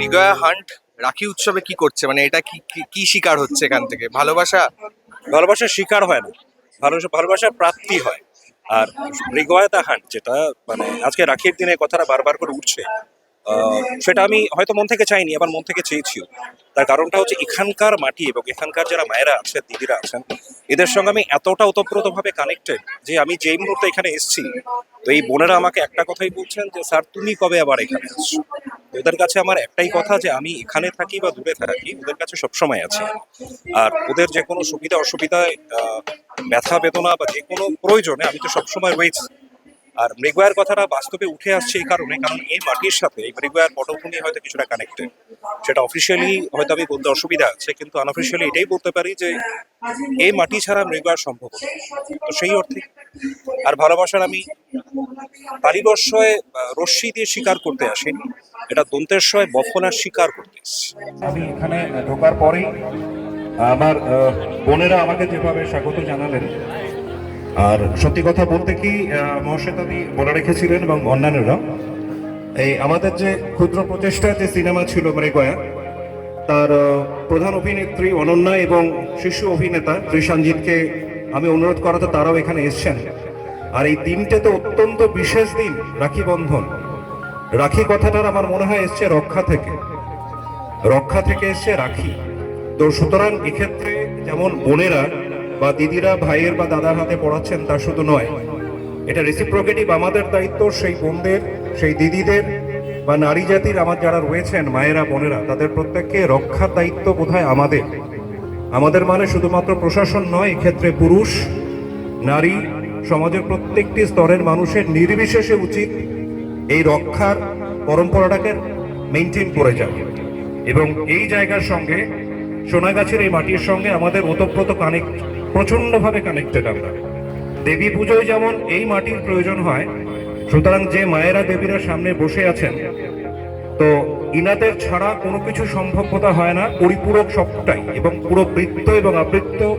মৃগয়া hunt রাখি উৎসবে কি করছে? মানে এটা কি, কি- শিকার হচ্ছে এখান থেকে? ভালোবাসা? ভালোবাসার শিকার হয় না। ভালোবাসা ভালোবাসার প্রাপ্তি হয়। আর মৃগয়াতা হান্ট যেটা মানে আজকে রাখির দিনে কথাটা বারবার করে উঠছে সেটা আমি হয়তো মন থেকে চাইনি, আবার মন থেকে চেয়েছিও। তার কারণটা হচ্ছে এখানকার মাটি এবং এখানকার যারা মায়েরা আছেন, দিদিরা আছেন, এদের সঙ্গে আমি এতটা ওতপ্রোতভাবে কানেক্টেড যে আমি যেই মুহূর্তে এখানে এসেছি, তো এই বোনেরা আমাকে একটা কথাই বলছেন যে, স্যার, তুমি কবে আবার এখানে আসছো? ওদের কাছে আমার একটাই কথা যে আমি এখানে থাকি বা দূরে থাকি, ওদের কাছে সবসময় আছে আর ওদের যে কোনো সুবিধা অসুবিধায় ব্যথা, বেদনা বা যে কোনো প্রয়োজনে আমি তো সবসময় রয়েছি আর মৃগয়ার কথাটা বাস্তবে উঠে আসছে এই কারণে, কারণ এই মাটির সাথে, এই মৃগয়ার পটভূমি হয়তো কিছুটা কানেক্টেড সেটা অফিসিয়ালি হয়তো আমি বলতে অসুবিধা আছে, কিন্তু আনঅফিসিয়ালি এটাই বলতে পারি যে এই মাটি ছাড়া মৃগয়ার সম্ভব। তো সেই অর্থে, আর ভালোবাসার আমি তালিবর্ষয় রশ্মি দিয়ে শিকার করতে আসেনি, এটা দন্তের শয় বফনার শিকার করতে আমি এখানে ঢোকার পরেই, আমার বোনেরা আমাকে যেভাবে স্বাগত জানালেন, আর সত্যি কথা বলতে কি মহাশ্বেতাদি বলে রেখেছিলেন এবং অন্যান্যরা, এই আমাদের যে ক্ষুদ্র প্রচেষ্টা যে সিনেমা ছিল মৃগয়া তার প্রধান অভিনেত্রী অনন্যা এবং শিশু অভিনেতা ত্রিশাঞ্জিতকে আমি অনুরোধ করাতে তারাও এখানে এসছেন। আর এই দিনটা তো অত্যন্ত বিশেষ দিন, রাখি বন্ধন। রাখি কথাটার আমার মনে হয় এসছে রক্ষা থেকে। রক্ষা থেকে এসছে রাখি। তো সুতরাং এক্ষেত্রে যেমন বোনেরা বা দিদিরা ভাইয়ের বা দাদার হাতে পড়াচ্ছেন, তা শুধু নয়। এটা রেসিপ্রোকেটিভ আমাদের দায়িত্ব, সেই বোনদের, সেই দিদিদের বা নারী জাতির আমার যারা রয়েছেন, মায়েরা, বোনেরা, তাদের প্রত্যেককে রক্ষার দায়িত্ব বোধহয় আমাদের। আমাদের মানে শুধুমাত্র প্রশাসন নয়, এক্ষেত্রে পুরুষ, নারী সমাজের প্রত্যেকটি স্তরের মানুষের নির্বিশেষে উচিত এই রক্ষার পরম্পরাটাকে মেনটেন করে যাওয়া। এবং এই জায়গার সঙ্গে, সোনাগাছির এই মাটির সঙ্গে আমাদের ওতপ্রোত কানেক্ট প্রচন্ডভাবে কানেক্টেড আমরা। দেবী পুজোয় যেমন এই মাটির প্রয়োজন হয়, সুতরাং যে মায়েরা দেবীরা সামনে বসে আছেন, তো ইনাদের ছাড়া কোনো কিছু সম্ভবতা হয় না, পরিপূরক সবটাই, এবং পুরো বৃত্ত এবং আবৃত্ত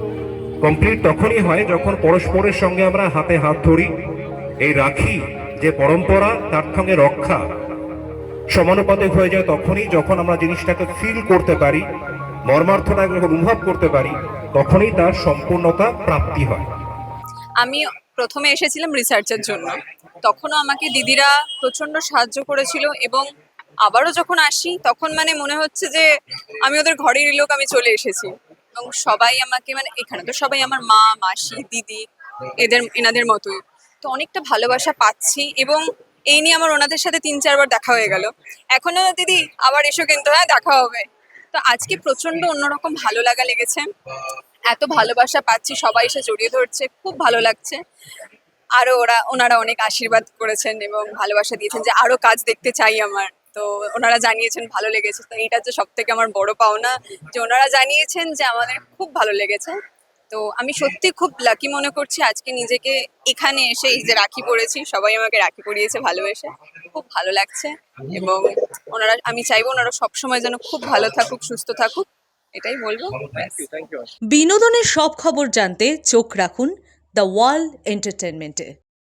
কমপ্লিট তখনই হয় যখন পরস্পরের সঙ্গে আমরা হাতে হাত ধরি। এই রাখি যে পরম্পরা, তার সঙ্গে রক্ষা সমানুপাতিক হয়ে যায় তখনই যখন আমরা জিনিসটাকে ফিল করতে পারি মর্মার্থটা যখন অনুভব করতে পারি, তখনই তার সম্পূর্ণতা প্রাপ্তি হয়। আমি প্রথমে এসেছিলাম রিসার্চের জন্য। তখনও আমাকে দিদিরা প্রচণ্ড সাহায্য করেছিল এবং আবারও যখন আসি, তখন মানে মনে হচ্ছে যে আমি ওদের ঘরেরই লোক, আমি চলে এসেছি। এবং সবাই আমাকে মানে এখানে তো সবাই আমার মা, মাসি, দিদি এদের, এনাদের মতোই। তো অনেকটা ভালোবাসা পাচ্ছি এবং এই নিয়ে আমার ওনাদের সাথে তিন, চারবার দেখা হয়ে গেল। এখনও দিদি আবার এসো কিন্তু হ্যাঁ দেখা হবে। তো আজকে প্রচণ্ড অন্যরকম ভালো লাগা লেগেছে। এত ভালোবাসা পাচ্ছি, সবাই এসে জড়িয়ে ধরছে, খুব ভালো লাগছে। আরও ওরা, ওনারা অনেক আশীর্বাদ করেছেন এবং ভালোবাসা দিয়েছেন যে আরও কাজ দেখতে চাই আমার। তো ওনারা জানিয়েছেন ভালো লেগেছে। তো এইটা যে সব থেকে আমার বড় পাওনা যে ওনারা জানিয়েছেন যে আমাদের খুব ভালো লেগেছে। তো আমি সত্যি খুব লাকি মনে করছি আজকে নিজেকে এখানে এসে এই যে রাখি পরেছি সবাই আমাকে রাখি পরিয়েছে ভালোবেসে। খুব ভালো লাগছে এবং ওনারা আমি চাইব ওনারা সবসময় যেন খুব ভালো থাকুক সুস্থ থাকুক এটাই বলব। বিনোদনের সব খবর জানতে চোখ রাখুন দ্য ওয়ার্ল্ড এন্টারটেনমেন্টে